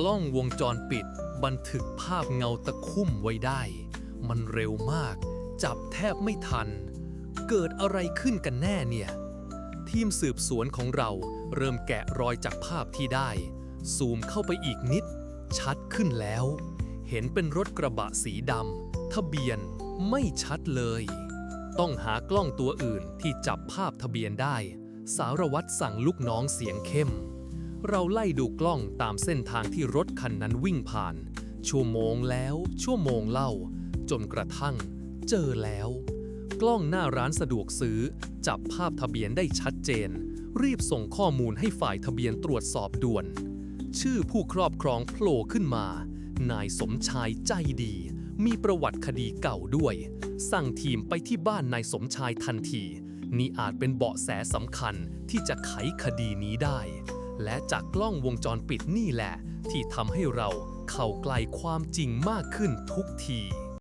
กล้องวงจรปิด บันทึกภาพเงาตะคุ่มไว้ได้ มันเร็วมาก จับแทบไม่ทัน เกิดอะไรขึ้นกันแน่เนี่ย ทีมสืบสวนของเราเริ่มแกะรอยจากภาพที่ได้ ซูมเข้าไปอีกนิด ชัดขึ้นแล้ว เห็นเป็นรถกระบะสีดำทะเบียนไม่ชัดเลย ต้องหากล้องตัวอื่นที่จับภาพทะเบียนได้ สารวัตรสั่งลูกน้องเสียงเข้ม เราไล่ดูกล้องตามเส้นทางที่รถคันนั้นวิ่งผ่าน ชั่วโมงแล้ว ชั่วโมงเล่า จนกระทั่ง เจอแล้ว กล้องหน้าร้านสะดวกซื้อ จับภาพทะเบียนได้ชัดเจน รีบส่งข้อมูลให้ฝ่ายทะเบียนตรวจสอบด่วน ชื่อผู้ครอบครองโผล่ขึ้นมา นายสมชายใจดี มีประวัติคดีเก่าด้วย สั่งทีมไปที่บ้านนายสมชายทันที นี่อาจเป็นเบาะแสสำคัญที่จะไขคดีนี้ได้ และจากกล้องวงจรปิดนี่แหละ ที่ทำให้เราเข้าใกล้ความจริงมากขึ้นทุกที